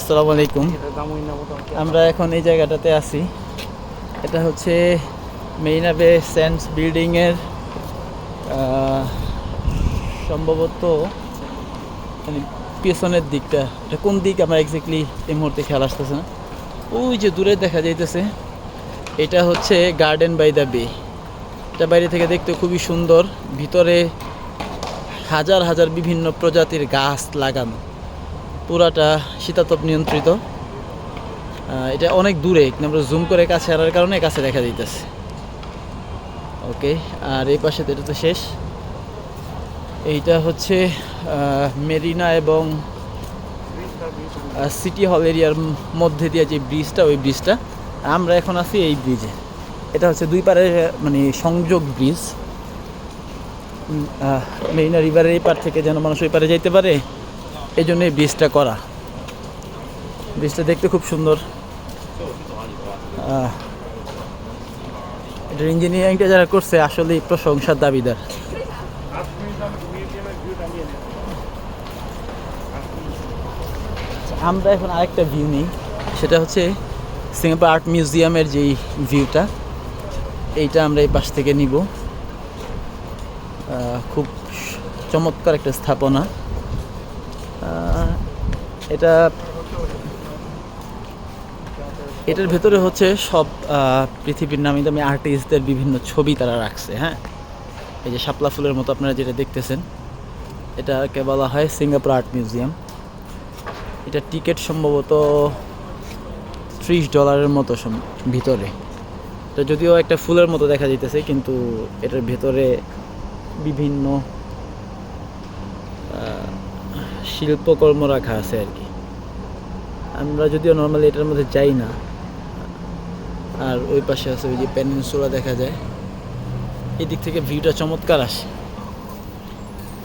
আসসালামু আলাইকুম। আমরা এখন এই জায়গাটাতে আছি। এটা হচ্ছে মেইনাবে সেন্স বিল্ডিংয়ের সম্ভবত মানে পেছনের দিকটা। এটা কোন দিক আমার এক্স্যাক্টলি এই মুহূর্তে খেয়াল আসতেছে না। ওই যে দূরে দেখা যাইতেছে, এটা হচ্ছে গার্ডেন বাই দ্য বে এটা বাইরে থেকে দেখতে খুবই সুন্দর। ভিতরে হাজার হাজার বিভিন্ন প্রজাতির গাছ লাগানো। পুরাটা শীতাতপ নিয়ন্ত্রিত। এটা অনেক দূরে আমরা জুম করে কাছে আনার কারণে কাছে দেখা দিতেছে ওকে আর এই পাশে তো এটা তো শেষ। এইটা হচ্ছে মেরিনা এবং সিটি হল এরিয়ার মধ্যে দিয়ে যে ব্রিজটা ওই ব্রিজটা আমরা এখন আছি এই ব্রিজে এটা হচ্ছে দুই পারে মানে সংযোগ ব্রিজ মেরিনা রিভারের এই পার থেকে যেন মানুষ ওই পারে যাইতে পারে। এই জন্য এই ব্রিজটা করা। ব্রিজটা দেখতে খুব সুন্দর। এটার ইঞ্জিনিয়ারিংটা যারা করছে আসলেই প্রশংসার দাবিদার। আচ্ছা, আমরা এখন আরেকটা ভিউ নিই। সেটা হচ্ছে সিঙ্গাপুর আর্ট মিউজিয়ামের যেই ভিউটা এইটা আমরা এই পাশ থেকে নিব। খুব চমৎকার একটা স্থাপনা। এটা এটার ভেতরে হচ্ছে সব পৃথিবীর নামি দামি আর্টিস্টদের বিভিন্ন ছবি তারা রাখছে হ্যাঁ? এই যে শাপলা ফুলের মতো আপনারা যেটা দেখতেছেন, এটাকে বলা হয় সিঙ্গাপুর আর্ট মিউজিয়াম। এটা টিকিট সম্ভবত ত্রিশ ডলারের মতো ভিতরে। এটা যদিও একটা ফুলের মতো দেখা যাইতেছে, কিন্তু এটার ভেতরে বিভিন্ন শিল্পকর্ম রাখা আছে আর কি। আমরা যদিও নর্মালি এটার মধ্যে যাই না, আর ওই পাশে আছে ওই যে পেনিনসুলা দেখা যায়। এই দিক থেকে ভিউটা চমৎকার আসে।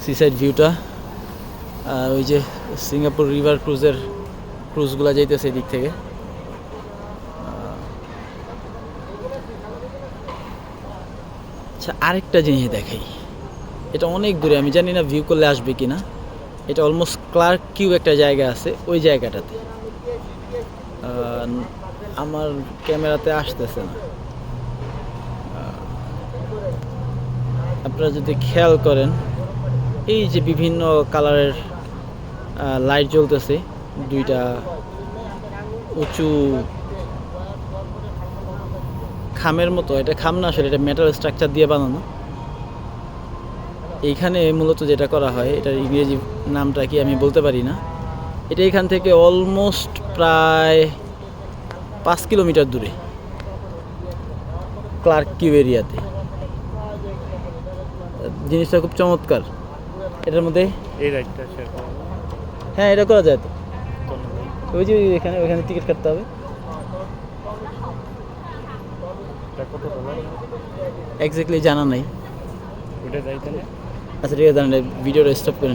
সিসাইড ভিউটা আর ওই যে সিঙ্গাপুর রিভার ক্রুজের ক্রুজগুলো যাইতেছে এদিক থেকে। আচ্ছা আরেকটা জিনিস দেখাই। এটা অনেক দূরে, আমি জানি না ভিউ করলে আসবে কি না এটা অলমোস্ট ক্লার্ক কিউ একটা জায়গা আছে, ওই জায়গাটাতে। আমার ক্যামেরাতে আসতেছে না। আপনারা যদি খেয়াল করেন, এই যে বিভিন্ন কালারের লাইট জ্বলতেছে, দুইটা উঁচু খামের মতো, এটা খাম না আসলে, এটা মেটাল স্ট্রাকচার দিয়ে বানানো। এইখানে মূলত যেটা করা হয় এটার ইংরেজি নামটা কি আমি বলতে পারি না এটা এখান থেকে অলমোস্ট প্রায় পাঁচ কিলোমিটার দূরে ক্লার্ক কিউ এরিয়াতে। জিনিসটা খুব চমৎকার। এটার মধ্যে। হ্যাঁ এটা করা যায় তো। ওই যে এখানে ওইখানে টিকিট কাটতে হবে। এক্স্যাক্টলি জানা নাই। যাইতে না আচ্ছা ঠিক আছে ভিডিওটা স্টপ করে